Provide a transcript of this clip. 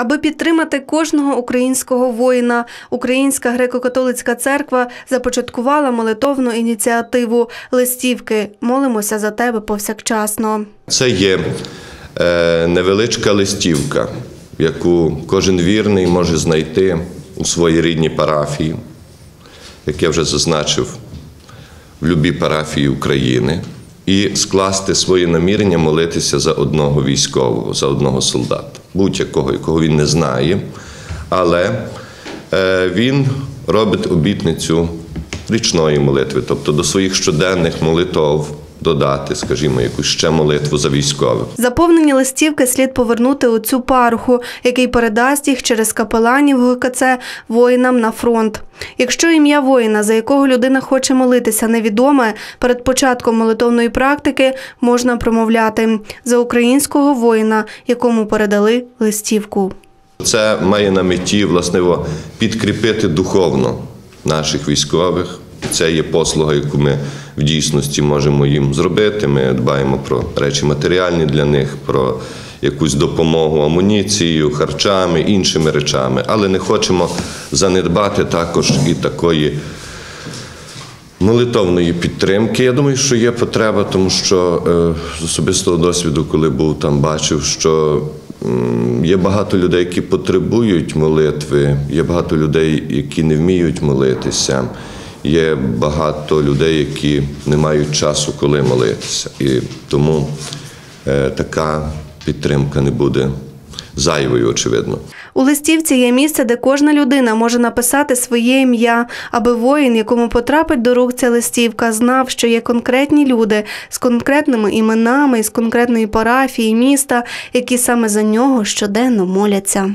Аби підтримати кожного українського воїна, Українська греко-католицька церква започаткувала молитовну ініціативу. Листівки. Молимося за тебе повсякчасно. Це є е, невеличка листівка, яку кожен вірний може знайти у своїй рідній парафії, як я вже зазначив, в любій парафії України, і скласти свої намірення молитися за одного військового, за одного солдата, будь-якого, якого він не знає. Але е, він робить обітницю річної молитви, тобто до своїх щоденних молитов додати, скажімо, якусь ще молитву за військових. Заповнені листівки слід повернути у цю паруху, який передасть їх через капеланів ГКЦ воїнам на фронт. Якщо ім'я воїна, за якого людина хоче молитися, невідоме, перед початком молитовної практики можна промовляти за українського воїна, якому передали листівку. Це має на меті власне підкріпити духовно наших військових. Це є послуга, яку ми в дійсності можемо їм зробити. Ми дбаємо про речі матеріальні для них, про якусь допомогу амуніцією, харчами, іншими речами, але не хочемо занедбати також і такої молитовної підтримки. Я думаю, що є потреба, тому що е, з особистого досвіду, коли був там, бачив, що є багато людей, які потребують молитви, є багато людей, які не вміють молитися. Є багато людей, які не мають часу, коли молитися. І тому е, така підтримка не буде зайвою, очевидно. У листівці є місце, де кожна людина може написати своє ім'я, аби воїн, якому потрапить до рук ця листівка, знав, що є конкретні люди з конкретними іменами, з конкретної парафії, міста, які саме за нього щоденно моляться.